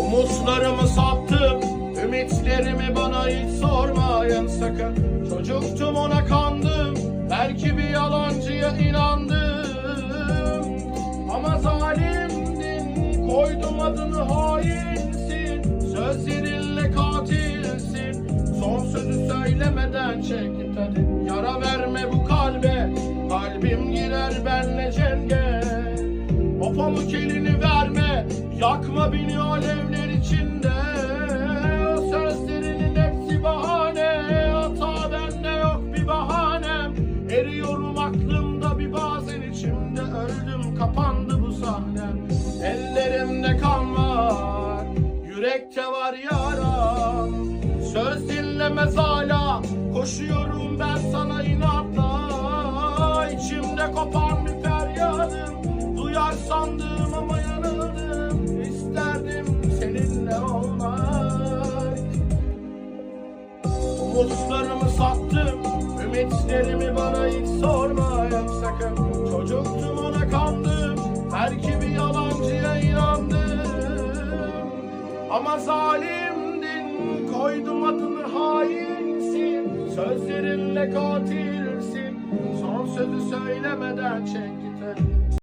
Umutlarımı sattım Ümitlerimi bana hiç sormayın sakın. Çocuktum ona kandım Belki bir yalancıya inandım. Ama zalimdin Koydum adını hainsin Sözlerinle katilsin. Son sözü söylemeden çek git hadi Yara verme bu kalbe. Kalbim girer benle cenge o pamuk elini verme. Yakma beni alevler içinde. Sözlerinin hepsi bahane. Hata bende yok bir bahanem. Eriyorum aklımda bir bazen içimde. Öldüm kapandı bu sahnem. Ellerimde kan var Yürekte var yaram. Söz dinlemez hala Koşuyorum ben sana inatla. İçimde kopan Umutlarımı sattım Ümitlerimi bana hiç sormayın sakın. Çocuktum ona kandım Belki bir yalancıya inandım. Ama zalimdin Koydum adını hainsin Sözlerinle katilsin. Son sözü söylemeden çek